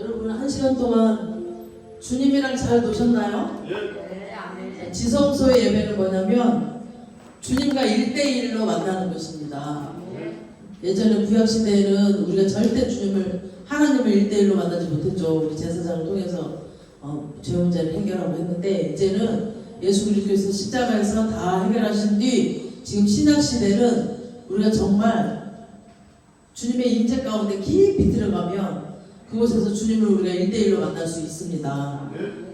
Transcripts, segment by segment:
여러분 한 시간 동안 주님이랑 잘 노셨나요? 네, 아멘. 지성소의 예배는 뭐냐면 주님과 일대일로 만나는 것입니다. 예전에 구약시대에는 우리가 절대 주님을 하나님을 일대일로 만나지 못했죠. 우리 제사장을 통해서 어, 죄 문제를 해결하고 했는데 이제는 예수 그리스도에서 십자가에서 다 해결하신 뒤 지금 신약 시대는 우리가 정말 주님의 임재 가운데 깊이 들어가면 그곳에서 주님을 우리가 일대일로 만날 수 있습니다.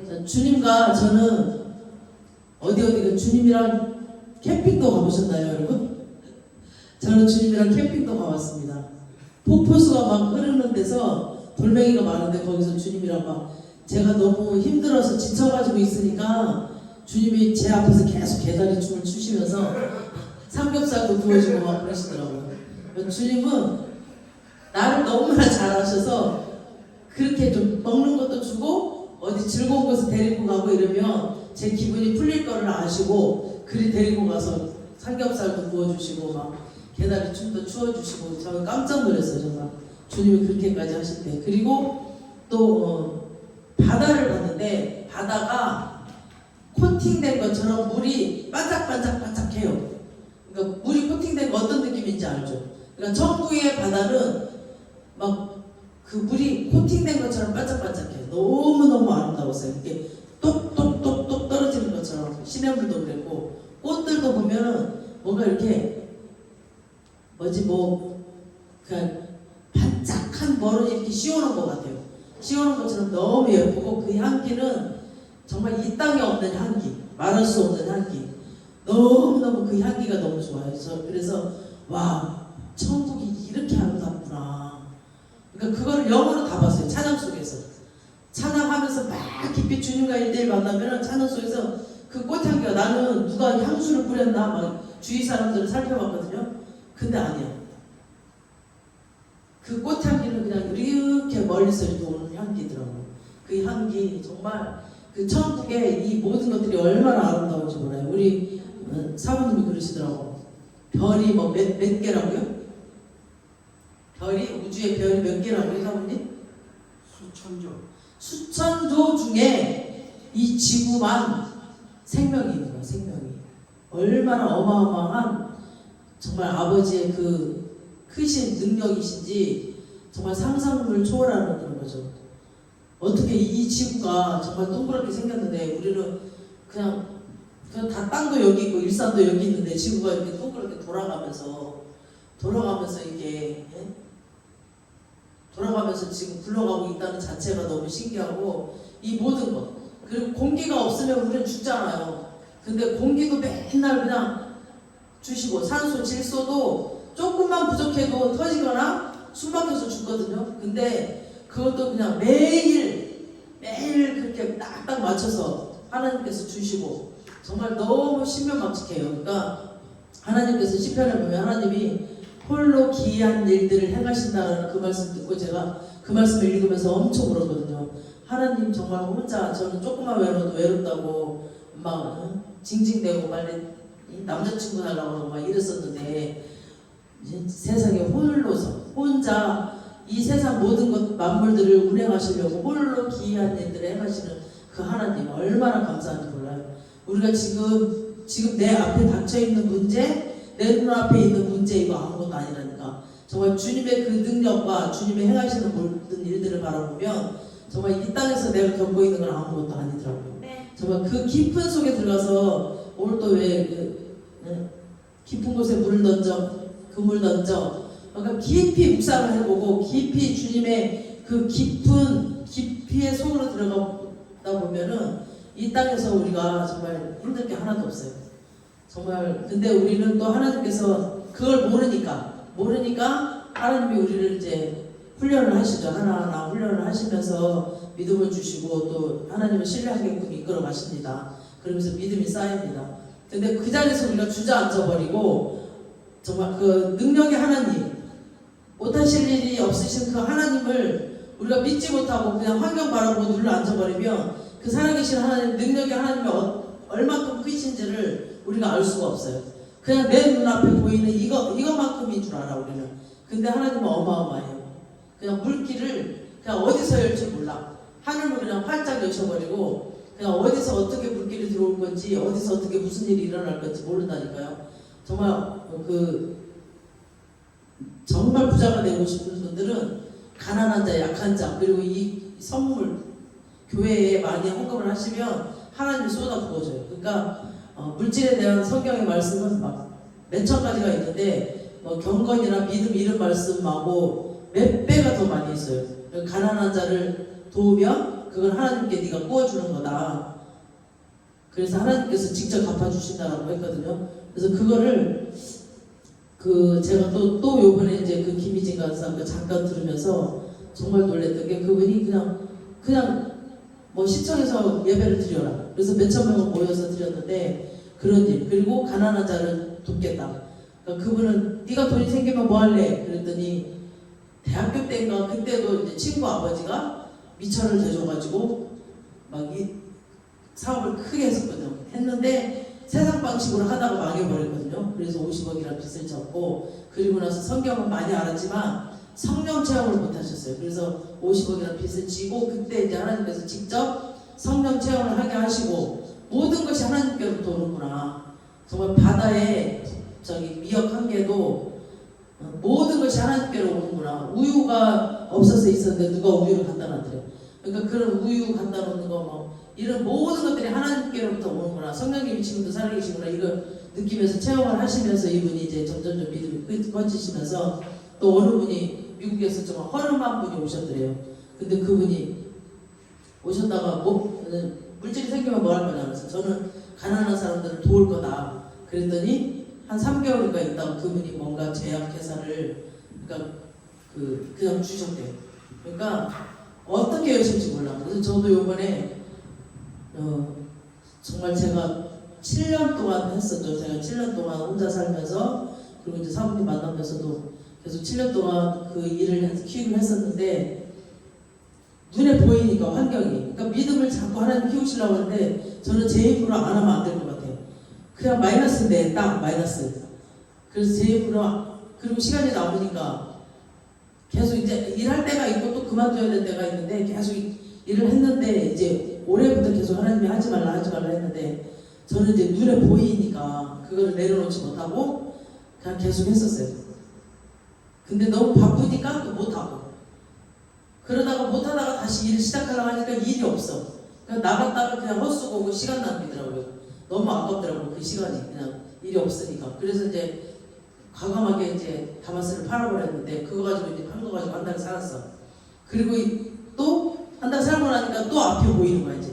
자, 주님과 저는 어디 어디 그 주님이랑 캠핑도 가보셨나요, 여러분? 저는 주님이랑 캠핑도 가봤습니다. 폭포수가 막 흐르는 데서 돌멩이가 많은데 거기서 주님이랑 막 제가 너무 힘들어서 지쳐가지고 있으니까 주님이 제 앞에서 계속 개다리 춤을 추시면서 삼겹살도 구워주고 막 그러시더라고요. 주님은 나를 너무나 잘하셔서 그렇게 좀 먹는 것도 주고 어디 즐거운 곳에 데리고 가고 이러면 제 기분이 풀릴 거를 아시고 그리 데리고 가서 삼겹살도 구워주시고 막 개다리 춤도 추어주시고 저는 깜짝 놀랐어요 정말. 주님이 그렇게까지 하실 때. 그리고 또 어, 바다를 봤는데 바다가 코팅된 것처럼 물이 반짝반짝반짝해요. 그러니까 물이 코팅된 거 어떤 느낌인지 알죠? 그러니까 천국의 바다는 막 그 물이 코팅된 것처럼 반짝반짝해요. 너무너무 아름다웠어요. 이게 똑똑똑똑 떨어지는 것처럼 시냇물도 그랬고 꽃들도 보면은 뭔가 이렇게 뭐지 뭐 그냥 반짝한 뭐를 이렇게 씌워놓은 것 같아요. 씌워놓은 것처럼 너무 예쁘고 그 향기는 정말 이 땅에 없는 향기, 말할 수 없는 향기. 너무너무 그 향기가 너무 좋아요. 그래서, 와 천국 그러니까 그거를 영어로 다 봤어요. 찬양 속에서. 찬양하면서 막 깊이 주님과 일대일 만나면은 찬양 속에서 그 꽃향기가 나는 누가 향수를 뿌렸나 막 주위 사람들을 살펴봤거든요. 근데 아니야. 그 꽃향기는 그냥 이렇게 멀리서 이렇게 오는 향기더라고요. 그 향기 정말 그 천국의 이 모든 것들이 얼마나 아름다운지 몰라요. 우리 어, 사모님이 그러시더라고. 별이 뭐 몇 몇 개라고요? 우주의 별이 몇 개라고요, 사모님? 수천조. 수천조 중에 이 지구만 생명이 있는 거야, 생명이. 얼마나 어마어마한 정말 아버지의 그 크신 능력이신지 정말 상상을 초월하는 그런 거죠. 어떻게 이 지구가 정말 동그랗게 생겼는데 우리는 그냥 그냥 다 땅도 여기 있고 일산도 여기 있는데 지구가 이렇게 동그랗게 돌아가면서 돌아가면서 이게 예? 돌아가면서 지금 굴러가고 있다는 자체가 너무 신기하고 이 모든 것 그리고 공기가 없으면 우리는 죽잖아요. 근데 공기도 맨날 그냥 주시고 산소, 질소도 조금만 부족해도 터지거나 숨막혀서 죽거든요. 근데 그것도 그냥 매일 매일 그렇게 딱딱 맞춰서 하나님께서 주시고 정말 너무 신명망측해요. 그러니까 하나님께서 시편을 보면 하나님이 홀로 기이한 일들을 행하신다라는 그 말씀 듣고 제가 그 말씀을 읽으면서 엄청 울었거든요. 하나님 정말 혼자 저는 조금만 외로워도 외롭다고 막 어? 징징대고 말래 남자친구 달라고 막 이랬었는데 세상에 홀로서 혼자 이 세상 모든 것 만물들을 운행하시려고 홀로 기이한 일들을 행하시는 그 하나님 얼마나 감사한지 몰라요. 우리가 지금 지금 내 앞에 닥쳐 있는 문제 내 눈앞에 있는 문제 이거 아무것도 아니라니까 정말 주님의 그 능력과 주님의 행하시는 모든 일들을 바라보면 정말 이 땅에서 내가 겪고 있는 건 아무것도 아니더라고요. 네. 정말 그 깊은 속에 들어가서 오늘 또왜 그, 응? 깊은 곳에 물을 던져 그물 던져 그러니까 깊이 묵상을 해보고 깊이 주님의 그 깊은 깊이의 속으로 들어가다 보면은 이 땅에서 우리가 정말 힘들 게 하나도 없어요. 정말 근데 우리는 또 하나님께서 그걸 모르니까 모르니까 하나님이 우리를 이제 훈련을 하시죠. 하나하나 훈련을 하시면서 믿음을 주시고 또 하나님을 신뢰하게끔 이끌어 가십니다. 그러면서 믿음이 쌓입니다. 근데 그 자리에서 우리가 주저앉아 버리고 정말 그 능력의 하나님 못하실 일이 없으신 그 하나님을 우리가 믿지 못하고 그냥 환경 바라보고 눌러 앉아버리면 그 살아계신 하나님 능력의 하나님이 어- 얼마큼 크신지를 우리가 알 수가 없어요. 그냥 내 눈앞에 보이는 이거 이거만큼인 줄 알아 우리는. 근데 하나님은 어마어마해요. 그냥 물기를 그냥 어디서 열지 몰라. 하늘을 그냥 활짝 여셔버리고 그냥 어디서 어떻게 불길이 들어올 건지 어디서 어떻게 무슨 일이 일어날 건지 모른다니까요. 정말 그 정말 부자가 되고 싶은 분들은 가난한 자, 약한 자 그리고 이 선물 교회에 많이 헌금을 하시면 하나님이 쏟아 부어줘요. 그러니까 어, 물질에 대한 성경의 말씀은 막 몇 천 가지가 있는데 뭐 경건이나 믿음 이런 말씀하고 몇 배가 더 많이 있어요. 가난한 자를 도우면 그건 하나님께 네가 구워주는 거다. 그래서 하나님께서 직접 갚아주신다라고 했거든요. 그래서 그거를 그 제가 또또 요번에 이제 그 김희진 간사 그 잠깐 들으면서 정말 놀랬던 게 그분이 그냥 그냥 뭐 시청에서 예배를 드려라. 그래서 몇천 명을 모여서 드렸는데 그런 일 그리고 가난한 자를 돕겠다. 그러니까 그분은 네가 돈이 생기면 뭐 할래? 그랬더니 대학교 때인가 그때도 이제 친구 아버지가 미천을 대줘가지고 막 이 사업을 크게 했었거든요. 했는데 세상 방식으로 하다가 망해버렸거든요. 그래서 50억이라는 빚을 졌고 그리고 나서 성경은 많이 알았지만 성령 체험을 못 하셨어요. 그래서 50억이라는 빚을 지고 그때 이제 하나님께서 직접 성령 체험을 하게 하시고 모든 것이 하나님께로부터 오는구나. 정말 바다에 저기 미역 한 개도 어, 모든 것이 하나님께로 오는구나. 우유가 없어서 있었는데 누가 우유를 갖다 놨더래. 그러니까 그런 우유 갖다 놓는 거 뭐 이런 모든 것들이 하나님께로부터 오는구나. 성령님이 지금도 살아계시구나. 이걸 느끼면서 체험을 하시면서 이분이 이제 점점 점 믿음이 커지시면서 또 어느 분이 미국에서 정말 허름한 분이 오셨더래요. 근데 그분이 오셨다가 뭐 물질이 생기면 뭐 할 거냐 그래서 저는 가난한 사람들을 도울 거다. 그랬더니 한 3개월인가 있다가 그분이 뭔가 제약회사를 그러니까 그 그냥 주셨대요. 그러니까 어떻게 여실지 몰라. 그래서 저도 요번에 어, 정말 제가 7년 동안 했었죠. 제가 7년 동안 혼자 살면서 그리고 이제 사모님 만나면서도 계속 7년 동안 그 일을 키우긴 했었는데 눈에 보이니까 환경이 그러니까 믿음을 자꾸 하나님 키우시려고 하는데 저는 제 힘으로 안 하면 안 될 것 같아요. 그냥 마이너스인데 딱 마이너스. 그래서 제 힘으로 그리고 시간이 남으니까 계속 이제 일할 때가 있고 또 그만둬야 될 때가 있는데 계속 일을 했는데 이제 올해부터 계속 하나님이 하지 말라 하지 말라 했는데 저는 이제 눈에 보이니까 그거를 내려놓지 못하고 그냥 계속 했었어요. 근데 너무 바쁘니까 또 못하고 그러다가 못하다가 다시 일을 시작하려고 하니까 일이 없어. 그냥 나갔다가 그냥 헛수고 오고 시간 낭비더라고요. 너무 아깝더라고요. 그 시간이 그냥 일이 없으니까. 그래서 이제 과감하게 이제 다마스를 팔아버렸는데 그거 가지고 이제 판거 가지고 한 달 살았어. 그리고 또 한 달 살고 나니까 또 앞이 보이는 거야 이제.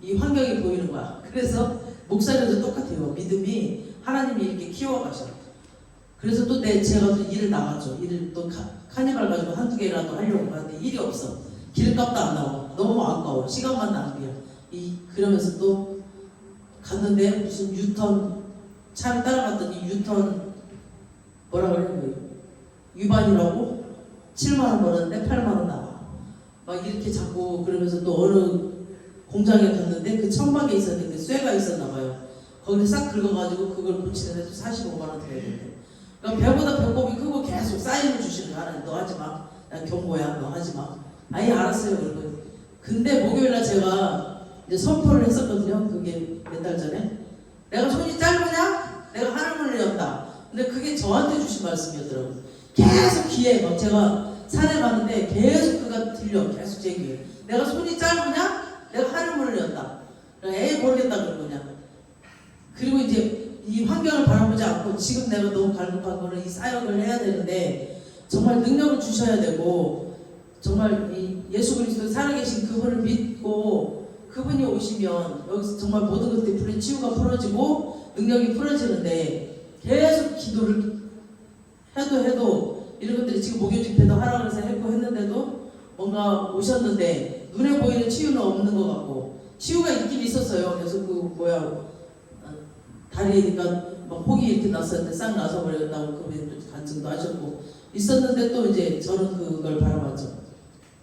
이 환경이 보이는 거야. 그래서 목사님도 똑같아요. 믿음이 하나님이 이렇게 키워가셔. 그래서 또 내 제가 또 일을 나갔죠. 일을 또 카, 카니발 가지고 한두 개라도 하려고 하는데 일이 없어. 길값도 안 나와. 너무 아까워. 시간만 낭비야. 이 그러면서 또 갔는데 무슨 유턴 차를 따라갔더니 유턴 뭐라 그래 그 위반이라고 7만 원 벌었는데 8만 원 나와. 막 이렇게 자꾸 그러면서 또 어느 공장에 갔는데 그 천막에 있었는데 쇠가 있었나 봐요. 거기를 싹 긁어가지고 그걸 고치는데 또 45만 원 들어야 되는데. 그러니까 배보다 배꼽이 크고 계속 사인을 주시는 거야. 너 하지 마. 난 경고야. 너 하지 마. 아예 알았어요. 그러고. 근데 목요일날 제가 이제 선포를 했었거든요. 그게 몇 달 전에. 내가 손이 짧으냐? 내가 하늘문을 연다. 근데 그게 저한테 주신 말씀이었더라고요. 계속 귀에 막 제가 산에 가는데 계속 그가 들려. 계속 제 귀에. 내가 손이 짧으냐? 내가 하늘문을 연다. 에이 모르겠다 그런 거냐. 그리고 이제 이 환경을 바라보지 않고 지금 내가 너무 갈급한 거는 이 사역을 해야 되는데 정말 능력을 주셔야 되고 정말 이 예수 그리스도 살아계신 그분을 믿고 그분이 오시면 여기서 정말 모든 것들이 불의 치유가 풀어지고 능력이 풀어지는데 계속 기도를 해도 해도 이런 것들이 지금 목요 집회도 하라 그래서 했고 했는데도 뭔가 오셨는데 눈에 보이는 치유는 없는 것 같고 치유가 있긴 있었어요. 그래서 그 뭐야 어, 다리니까 막 혹이 이렇게 났었는데 싹 나서 버렸다고 그분이 또 간증도 하셨고 있었는데 또 이제 저는 그걸 바라봤죠.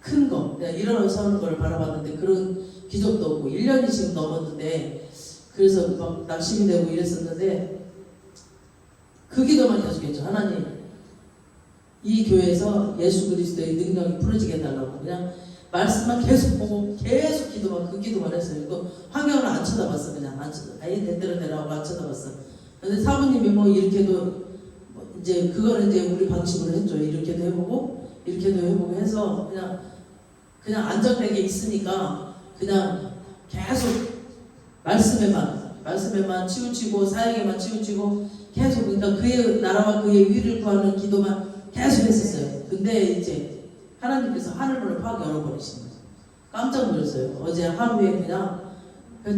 큰 거, 그냥 일어나서는 걸 바라봤는데 그런 기적도 없고 1년이 지금 넘었는데 그래서 막 낙심이 되고 이랬었는데 그 기도만 계속했죠. 하나님 이 교회에서 예수 그리스도의 능력이 풀어지게 해달라고 그냥 말씀만 계속 보고 계속 기도만 그 기도만 했어요. 쳐다봤어 아예 대대로 내라고 안 쳐다봤어. 근데 사부님이 뭐 이렇게도 뭐 이제 그거는 이제 우리 방식으로 했죠. 이렇게도 해보고 이렇게도 해보고 해서 그냥 그냥 안정되게 있으니까 그냥 계속 말씀에만 말씀에만 치우치고 사역에만 치우치고 계속 그러니까 그의 나라와 그의 위를 구하는 기도만 계속 했었어요. 근데 이제 하나님께서 하늘문을 팍 열어버리신 거죠. 깜짝 놀랐어요. 어제 하루에 그냥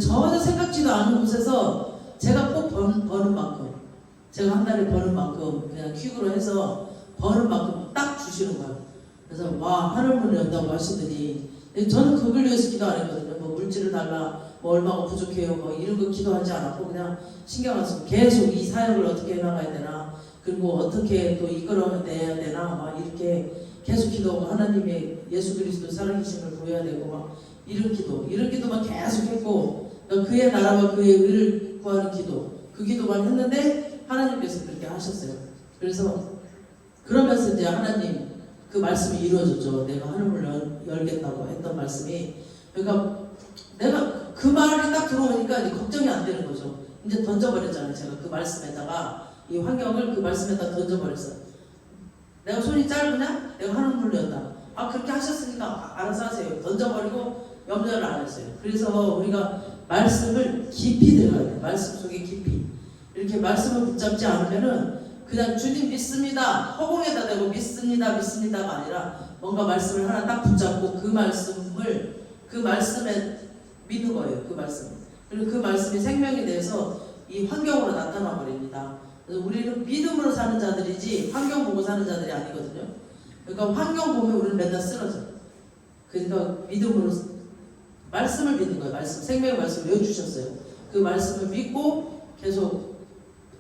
전혀 생각지도 않은 곳에서 제가 꼭 번, 버는 만큼 제가 한 달에 버는 만큼 그냥 퀵으로 해서 버는 만큼 딱 주시는 거예요. 그래서 와 연다고 하시더니 저는 그걸 위해서 기도 안 했거든요. 뭐 물질을 달라, 뭐 얼마가 부족해요, 뭐 이런 거 기도하지 않았고 그냥 신경 안 쓰고 계속 이 사역을 어떻게 해나가야 되나 그리고 어떻게 또 이끌어내야 되나 막 이렇게 계속 기도하고 하나님의 예수 그리스도 살아계심을 보여야 되고 막 이런 기도 이런 기도만 계속 했고 그의 나라와 그의 의를 구하는 기도 그 기도만 했는데 하나님께서 그렇게 하셨어요. 그래서 그러면서 이제 하나님 그 말씀이 이루어졌죠. 내가 하늘을 열, 열겠다고 했던 말씀이 그러니까 내가 그 말이 딱 들어오니까 이제 걱정이 안 되는 거죠. 이제 던져버렸잖아요. 제가 그 말씀에다가 이 환경을 그 말씀에다 던져버렸어요. 내가 손이 짧으냐? 내가 하늘을 열다. 아 그렇게 하셨으니까 아, 알아서 하세요. 던져버리고 염려를 안 했어요. 그래서 우리가 말씀을 깊이 들어야 돼요. 말씀 속에 깊이. 이렇게 말씀을 붙잡지 않으면은 그냥 주님 믿습니다. 허공에다 대고 믿습니다. 믿습니다가 아니라 뭔가 말씀을 하나 딱 붙잡고 그 말씀을 그 말씀에 믿는 거예요. 그 말씀. 그리고 그 말씀이 생명이 돼서 이 환경으로 나타나 버립니다. 그래서 우리는 믿음으로 사는 자들이지 환경 보고 사는 자들이 아니거든요. 그러니까 환경 보면 우리는 맨날 쓰러져. 그러니까 믿음으로 말씀을 믿는 거예요. 말씀, 생명의 말씀 외워주셨어요. 그 말씀을 믿고 계속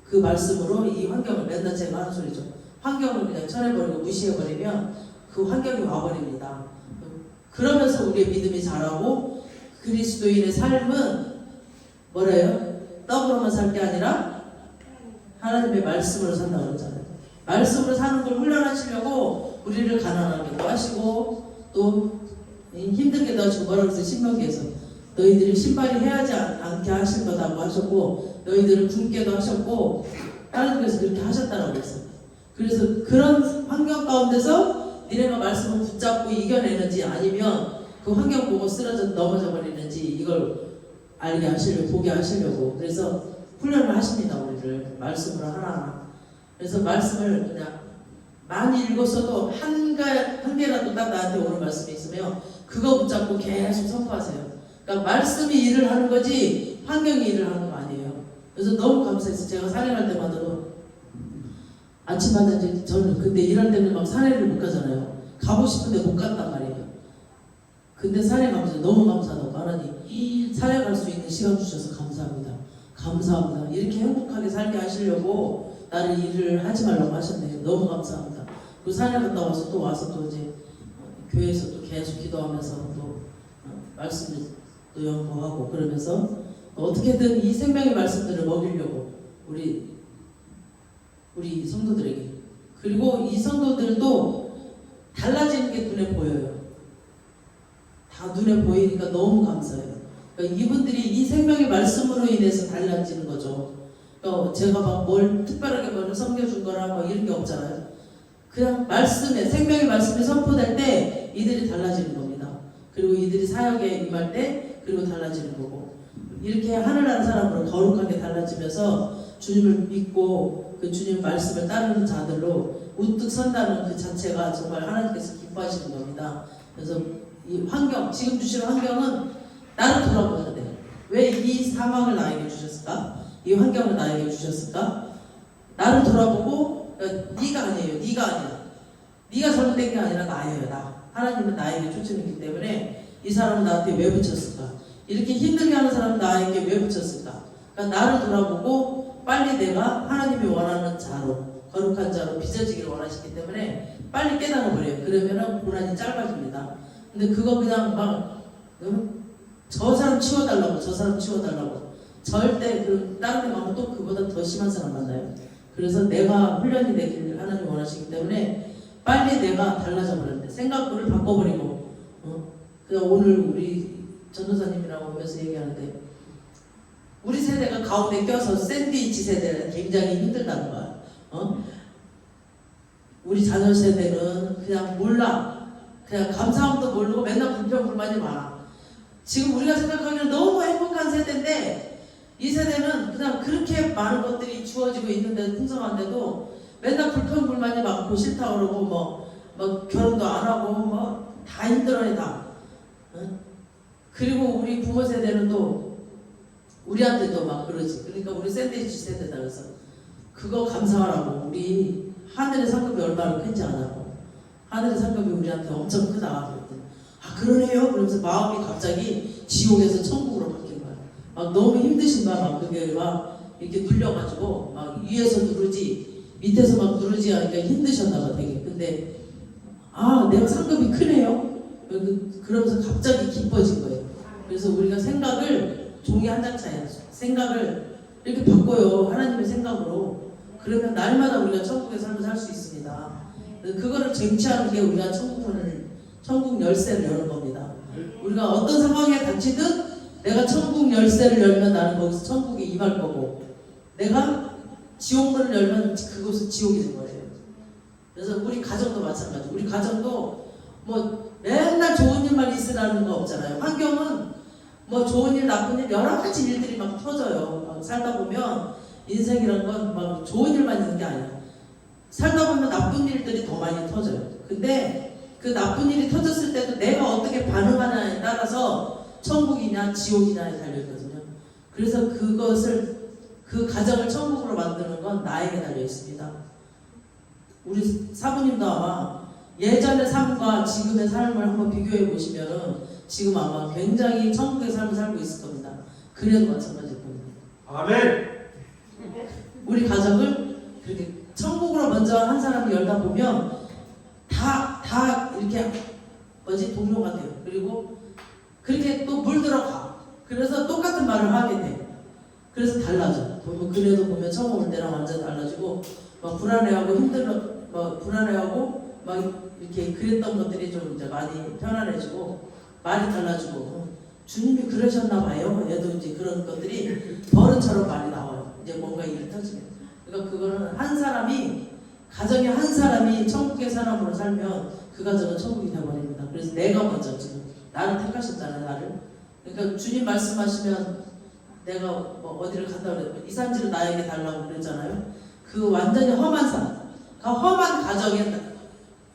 그 말씀으로 이 환경을 맨날 제가 하는 소리죠. 환경을 그냥 쳐내버리고 무시해버리면 그 환경이 와버립니다. 그러면서 우리의 믿음이 자라고 그리스도인의 삶은 뭐래요? 떡으로만 살 게 아니라 하나님의 말씀으로 산다고 그러잖아요. 말씀으로 사는 걸 훈련하시려고 우리를 가난하게도 하시고 또 힘들게도 하시고 뭐라고 그랬어요? 신명기에서 너희들이 신발이 해야지 않- 않게 하실 거다고 하셨고 너희들을 굶게도 하셨고 하나님께서 그렇게 하셨다라고 했어요. 그래서 그런 환경 가운데서 니네가 말씀을 붙잡고 이겨내는지 아니면 그 환경 보고 쓰러져 넘어져 버리는지 이걸 알게 하시려고 보게 하시려고 그래서 훈련을 하십니다 우리를 말씀으로 하나하나 그래서 말씀을 그냥 많이 읽었어도 한, 가, 한 개라도 딱 나한테 오는 말씀이 있으면 그거 붙잡고 계속 선포하세요 그러니까 말씀이 일을 하는 거지 환경이 일을 하는 거 아니에요 그래서 너무 감사해서 제가 산행할 때마다도 아침마다 이제 저는 근데 일할 때는 막 산에를 못 가잖아요 가고 싶은데 못 간단 말이에요 근데 산에 가면서 너무 감사하다고 이 산에 갈수 있는 시간 주셔서 감사합니다. 감사합니다. 이렇게 행복하게 살게 하시려고 나를 일을 하지 말라고 하셨네요. 너무 감사합니다. 그 산에 갔다 와서 또 와서 또 이제 어, 교회에서 또 계속 기도하면서 또 어, 말씀을 또 연구하고 그러면서 어떻게든 이 생명의 말씀들을 먹이려고 우리 우리 성도들에게 그리고 이 성도들도 달라지는 게 눈에 보여요. 다 눈에 보이니까 너무 감사해요. 그러니까 이분들이 이 생명의 말씀으로 인해서 달라지는 거죠. 그러니까 제가 막 뭘 특별하게 뭘 섬겨준 거라 뭐 이런 게 없잖아요. 그냥 말씀에 생명의 말씀이 선포될 때 이들이 달라지는 겁니다. 그리고 이들이 사역에 임할 때 그리고 달라지는 거고 이렇게 하늘나라 사람으로 거룩하게 달라지면서 주님을 믿고 그 주님 말씀을 따르는 자들로 우뚝 선다는 그 자체가 정말 하나님께서 기뻐하시는 겁니다. 그래서 이 환경, 지금 주시는 환경은 나를 돌아보는 데. 왜이 상황을 나에게 주셨을까? 이 환경을 나에게 주셨을까? 나를 돌아보고 그러니까 네가 아니에요. 네가 아니야. 네가 잘못된 게 아니라 나예요. 나. 하나님은 나에게 초점이기 때문에 이 사람은 나한테 왜 붙였을까? 이렇게 힘들게 하는 사람은 나에게 왜 붙였을까? 그러니까 나를 돌아보고 빨리 내가 하나님이 원하는 자로 거룩한 자로 빚어지기를 원하시기 때문에 빨리 깨달아 버려요. 그러면은 고난이 짧아집니다. 근데 그거 그냥 막, 응? 저 사람 치워달라고, 저 사람 치워달라고. 절대 그, 다른 데 가면 또 그보다 더 심한 사람 만나요. 그래서 내가 훈련이 되기를 하나님 원하시기 때문에 빨리 내가 달라져 버렸네. 생각을 바꿔버리고 어? 그냥 오늘 우리 전도사님이랑 오면서 얘기하는데 우리 세대가 가운데 껴서 샌드위치 세대는 굉장히 힘들다는 거야. 어? 우리 자녀 세대는 그냥 몰라. 그냥 감사함도 모르고 맨날 불평 불만이 많아. 지금 우리가 생각하기에는 너무 행복한 세대인데 이 세대는 그냥 그렇게 많은 것들이 주어지고 있는데 풍성한데도 맨날 불평 불만이 많고 싫다 그러고 뭐, 뭐 결혼도 안 하고 뭐 다 힘들어해 다. 응? 그리고 우리 부모 세대는 또 우리한테도 막 그러지. 그러니까 우리 샌드위치 세대다 그래서 그거 감사하라고 우리 하늘의 상급이 얼마나 큰지 아냐고. 하늘의 상급이 우리한테 엄청 크다. 그랬더니 아 그러네요. 그러면서 마음이 갑자기 지옥에서 천국으로 바뀐 거야. 막 너무 힘드신 거야. 막 그게 막 이렇게 눌려가지고 막 위에서 누르지 밑에서 막 누르지 하니까 힘드셨나 봐 되게. 근데 아 내가 상급이 크네요. 그- 그러면서 갑자기 기뻐진 거예요. 그래서 우리가 생각을 종이 한 장 차이야. 생각을 이렇게 바꿔요. 하나님의 생각으로. 그러면 날마다 우리가 천국의 삶을 살 수 있습니다. 그거를 쟁취하는 게 우리가 천국문을 천국 열쇠를 여는 겁니다. 우리가 어떤 상황에 닥치든 내가 천국 열쇠를 열면 나는 거기서 천국에 임할 거고 내가 지옥문을 열면 그곳은 지옥이 된 거예요. 그래서 우리 가정도 마찬가지. 우리 가정도 뭐 맨날 좋은 일만 있으라는 거 없잖아요. 환경은 뭐 좋은 일, 나쁜 일 여러 가지 일들이 막 터져요. 막 살다 보면 인생이란 건 막 좋은 일만 있는 게 아니야. 살다 보면 나쁜 일들이 더 많이 터져요. 근데 그 나쁜 일이 터졌을 때도 내가 어떻게 반응하냐에 따라서 천국이냐 지옥이냐에 달려있거든요. 그래서 그것을 그 가정을 천국으로 만드는 건 나에게 달려 있습니다. 우리 사부님도 아마 예전의 삶과 지금의 삶을 한번 비교해 보시면은 지금 아마 굉장히 천국의 삶을 살고 있을 겁니다. 그래도 마찬가지일 겁니다. 아멘. 우리 가정을 그렇게 천국으로 먼저 한 사람이 열다 보면 다, 다 이렇게 뭐지 동료가 돼요. 그리고 그렇게 또 물들어가. 그래서 똑같은 말을 하게 돼. 그래서 달라져. 그래도 보면 처음 올 때랑 완전 달라지고 막 불안해하고 힘들어, 막 불안해하고 막 이렇게 그랬던 것들이 좀 이제 많이 편안해지고 말이 달라지고 어, 주님이 그러셨나 봐요. 얘도 이제 그런 것들이 버릇처럼 많이 나와요. 이제 뭔가 일이 터지면. 그러니까 그거는 한 사람이 가정의 한 사람이 천국의 사람으로 살면 그 가정은 천국이 되어버립니다. 그래서 내가 먼저 지금 나를 택하셨잖아요, 나를. 그러니까 주님 말씀하시면 내가 뭐 어디를 간다 그래 이 산지를 나에게 달라고 그랬잖아요. 그 완전히 험한 산, 그 험한 나-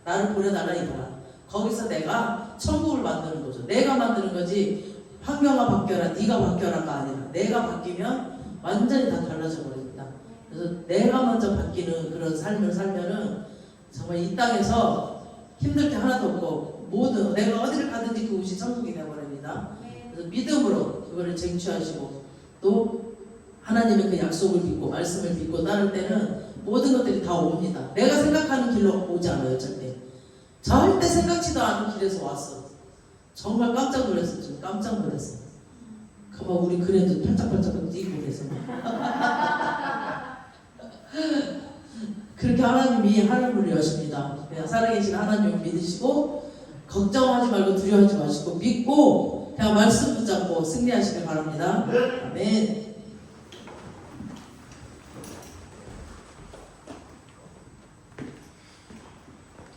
나를 보내달라 이거야. 거기서 내가 천국을 만드는 거죠. 내가 만드는 거지 환경아 바뀌어라, 네가 바뀌어라가 아니라 내가 바뀌면 완전히 다 달라져 버립니다. 그래서 내가 먼저 바뀌는 그런 삶을 살면은 정말 이 땅에서 힘들 게 하나도 없고 모든 내가 어디를 가든지 그곳이 천국이 되어버립니다. 그래서 믿음으로 그거를 쟁취하시고 또 하나님의 그 약속을 믿고 말씀을 믿고 따를 때는 모든 것들이 다 옵니다. 내가 생각하는 길로 오지 않아요 절대. 절대 생각지도 않은 길에서 왔어. 정말 깜짝 놀랐어. 좀 깜짝 놀랐어. 그만 우리 그래도 팔짝팔짝 뛰고 그래서 그렇게 하나님이 하늘문을 여십니다. 살아계신 하나님을 믿으시고 걱정하지 말고 두려워하지 마시고 믿고 그냥 말씀 붙잡고 승리하시길 바랍니다. 아멘.